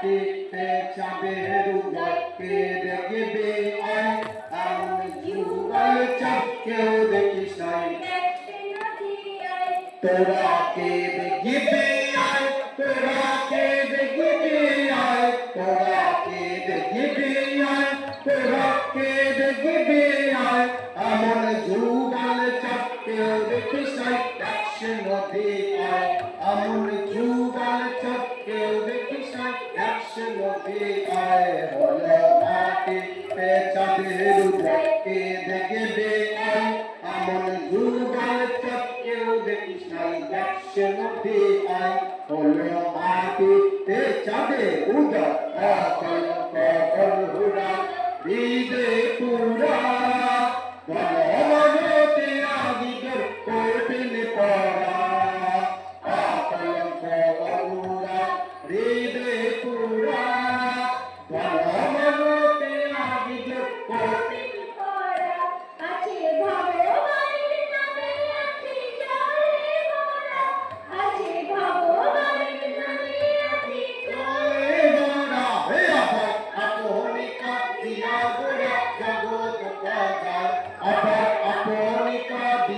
I am you are a champion the kisai ke ke ke ke I am on a মাটি পে চাঁদের উদ্রকে দেখবে আয় আমন যুগাল চাপকে দেখিস একশো নদী আয়। হলো মাটিতে চাঁদে উদর অকল ককল হুরা হৃদে পুরা আপনিকা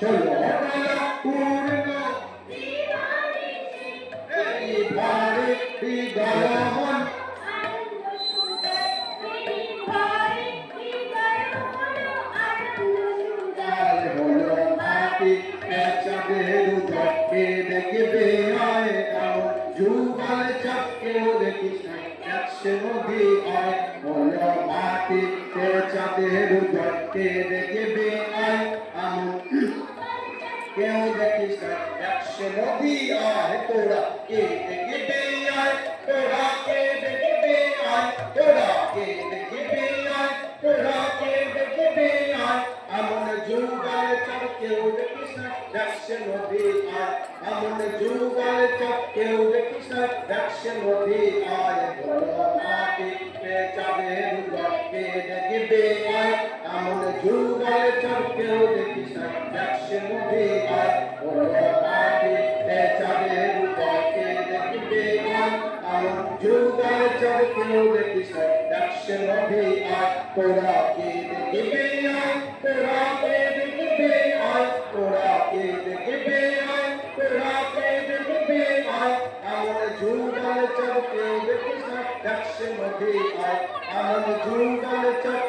চলো পূর্ণ মন চাঁদের উদরকে দেখবে আয় এমন যুগল চাপকেও দেখিস না একশো নদী আয় হলো মাটি चाहते हैं वो जाते देखे बेआई हम क्यों देखे सर? यक्ष मोदी आ है तोड़ा के। देखे बेआई तोड़ा के। देखे बेआई तोड़ा के। देखे बेआई तोड़ा के। देखे बेआई हम जुगाल चाहते चढ़ देखे सर। यक्ष मोदी आ हम जुगाल चढ़ के दक्षिणोधि आय माटिपे चावे रुद्रके दगिबे आय अमुन जुगल चरके उदिकिसा दक्षिणोधि आय माटिपे चावे रुद्रके दगिबे आय अमुन जुगल चरके उदिकिसा दक्षिणोधि आय तोरा के दगिबे आय तोरा के নদী আয় এমন যুগাল চাপ